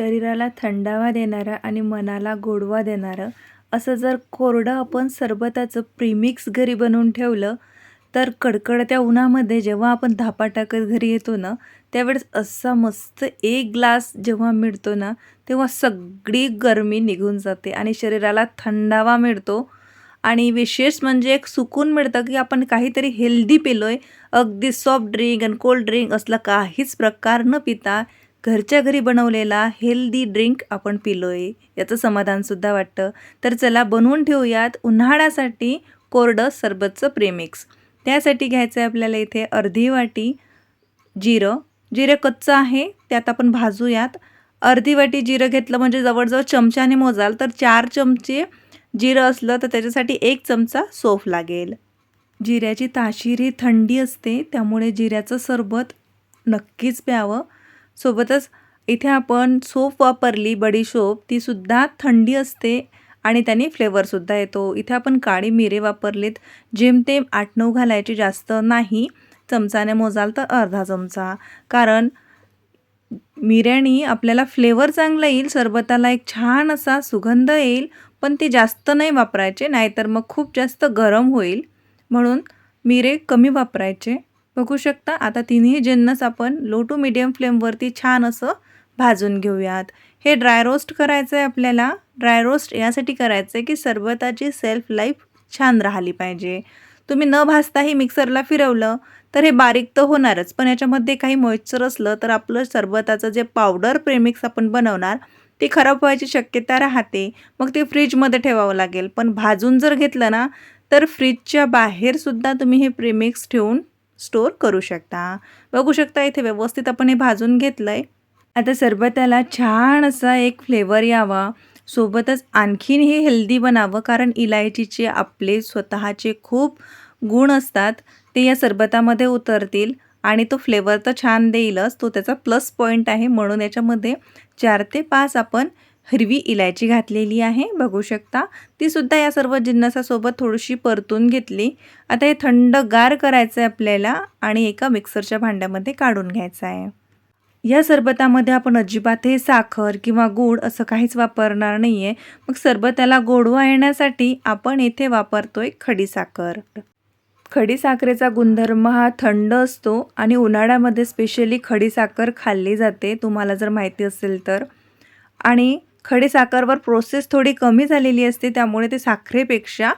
शरीराला थंडावा देणारं आणि मनाला गोडवा देणारं असं जर कोरडं आपण सरबताचं प्रीमिक्स घरी बनवून ठेवलं तर कडकडत्या उन्हामध्ये जेव्हा आपण धापा टाकत घरी येतो ना त्यावेळेस असा मस्त एक ग्लास जेव्हा मिळतो ना तेव्हा सगळी गरमी निघून जाते आणि शरीराला थंडावा मिळतो. आणि विशेष म्हणजे एक सुकून मिळतं की आपण काहीतरी हेल्दी पिलो आहे अगदी सॉफ्ट ड्रिंक आणि कोल्ड ड्रिंक असला काहीच प्रकार न पिता घरच्या घरी बनवलेला हेल्दी ड्रिंक आपण पिलो आहे याचं समाधानसुद्धा वाटतं. तर चला बनवून ठेवूयात उन्हाळ्यासाठी कोरडं सरबतचं प्रेमिक्स त्यासाठी घ्यायचं आहे आपल्याला इथे अर्धी वाटी जिरं. जिरं कच्चं आहे त्यात आपण भाजूयात. अर्धी वाटी जिरं घेतलं म्हणजे जवळजवळ चमच्याने मोजाल तर चार चमचे जिरं असलं तर त्याच्यासाठी एक चमचा सोफ लागेल. जिऱ्याची ताशीर ही थंडी असते त्यामुळे जिऱ्याचं सरबत नक्कीच प्यावं. सोबतच इथे आपण सोप वापरली बडीशोप तीसुद्धा थंडी असते आणि त्याने फ्लेवरसुद्धा येतो. इथे आपण काळी मिरे वापरलीत जेमतेम आठ नऊ घालायचे जास्त नाही. चमचाने मोजाल तर अर्धा चमचा. कारण मिऱ्याने आपल्याला फ्लेवर चांगला येईल सरबताला एक छान असा सुगंध येईल पण ते जास्त नाही वापरायचे नाहीतर मग खूप जास्त गरम होईल. म्हणून मिरे कमी वापरायचे. बघू शकता. आता तिन्ही जिन्नस आपण लो टू मिडियम फ्लेमवरती छान असं भाजून घेऊयात. हे ड्राय रोस्ट करायचं आहे आपल्याला. ड्राय रोस्ट यासाठी करायचं आहे की सरबताची सेल्फ लाईफ छान राहिली पाहिजे. तुम्ही न भाजताही मिक्सरला फिरवलं तर हे बारीक तर होणारच पण याच्यामध्ये काही मॉइश्चर असलं तर आपलं सरबताचं जे पावडर प्रेमिक्स आपण बनवणार ते खराब व्हायची शक्यता राहते. मग ते फ्रीजमध्ये ठेवावं लागेल. पण भाजून जर घेतलं ना तर फ्रीजच्या बाहेरसुद्धा तुम्ही हे प्रेमिक्स ठेवून स्टोअर करू शकता. बघू शकता इथे व्यवस्थित आपण हे भाजून घेतलं आहे आता सरबताला छान असा एक फ्लेवर यावा. सोबतच आणखीन हे हेल्दी बनावं कारण इलायचीचे आपले स्वतःचे खूप गुण असतात. ते या सरबतामध्ये उतरतील आणि तो फ्लेवर तर छान देईलच. तो त्याचा प्लस पॉईंट आहे. म्हणून याच्यामध्ये चार ते पाच आपण हिरवी इलायची घातलेली आहे बघू शकता. तीसुद्धा या सर्व जिन्नसासोबत थोडीशी परतून घेतली. आता हे थंड गार करायचं आहे आपल्याला आणि एका मिक्सरच्या भांड्यामध्ये काढून घ्यायचं आहे या सरबतामध्ये आपण अजिबात हे साखर किंवा गूळ असं काहीच वापरणार नाही आहे मग सरबताला गोडवा येण्यासाठी आपण येथे वापरतोय खडीसाखर खडीसाखरेचा गुणधर्म हा थंड असतो आणि उन्हाळ्यामध्ये स्पेशली खडीसाखर खाल्ली जाते तुम्हाला जर माहिती असेल तर. आणि खडीसाखरवर प्रोसेस थोडी कमी झालेली असते त्यामुळे ते साखरेपेक्षा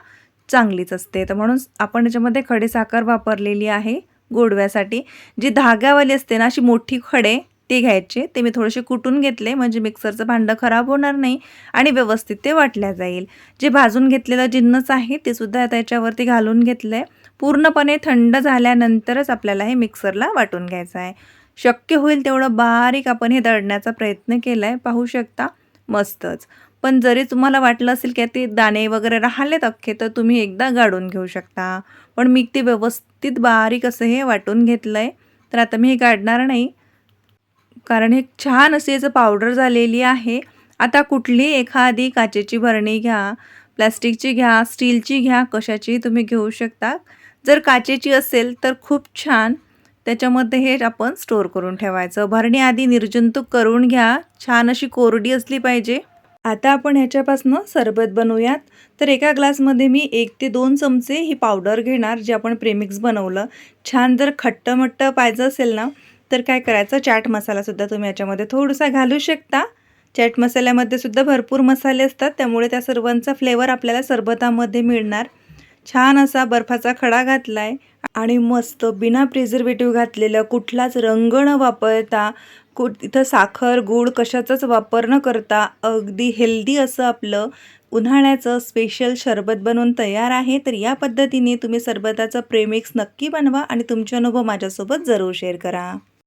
चांगलीच असते. तर म्हणून आपण याच्यामध्ये खडीसाखर वापरलेली आहे गोडव्यासाठी. जी धाग्यावाली असते ना अशी मोठी खडे ते घ्यायचे. ते मी थोडेसे कुटून घेतले म्हणजे मिक्सरचं भांडं खराब होणार नाही आणि व्यवस्थित ते वाटल्या जाईल. जे भाजून घेतलेलं जिन्नस आहे ते सुद्धा त्याच्यावरती घालून घेतलं आहे पूर्णपणे थंड झाल्यानंतरच आपल्याला हे मिक्सरला वाटून घ्यायचं आहे. शक्य होईल तेवढं बारीक आपण हे दळण्याचा प्रयत्न केला आहे पाहू शकता. मस्तच. पण जरी तुम्हाला वाटलं असेल की ते दाणे वगैरे राहिलेत अख्खे तर तुम्ही एकदा गाडून घेऊ शकता. पण मी ते व्यवस्थित बारीक असं हे वाटून घेतलं आहे तर आता मी हे काढणार नाही. कारण हे छान अशी याचं पावडर झालेली आहे. आता कुठली एखादी काचेची भरणी घ्या प्लॅस्टिकची घ्या स्टीलची घ्या कशाची तुम्ही घेऊ शकता. जर काचेची असेल तर खूप छान. त्याच्यामध्ये हे आपण स्टोअर करून ठेवायचं. भरणी आधी निर्जंतुक करून घ्या. छान अशी कोरडी असली पाहिजे. आता आपण ह्याच्यापासून सरबत बनवूयात. तर एका ग्लासमध्ये मी एक ते दोन चमचे ही पावडर घेणार जे आपण प्रेमिक्स बनवलं. छान जर खट्टमट्ट पाहिजे असेल ना तर काय करायचं? चाट मसालासुद्धा तुम्ही याच्यामध्ये थोडासा घालू शकता. चाट मसाल्यामध्ये सुद्धा भरपूर मसाले असतात. त्यामुळे त्या सर्वांचा फ्लेवर आपल्याला सरबतामध्ये मिळणार. छान असा बर्फाचा खडा घातला आहे आणि मस्त बिना प्रिझर्वेटिव्ह घातलेलं कुठलाच रंग न वापरता कुठ इथं साखर गूळ कशाचाच वापर न करता अगदी हेल्दी असं आपलं उन्हाळ्याचं स्पेशल शरबत बनवून तयार आहे. तर या पद्धतीने तुम्ही सरबताचं प्रेमिक्स नक्की बनवा आणि तुमचे अनुभव माझ्यासोबत जरूर शेअर करा.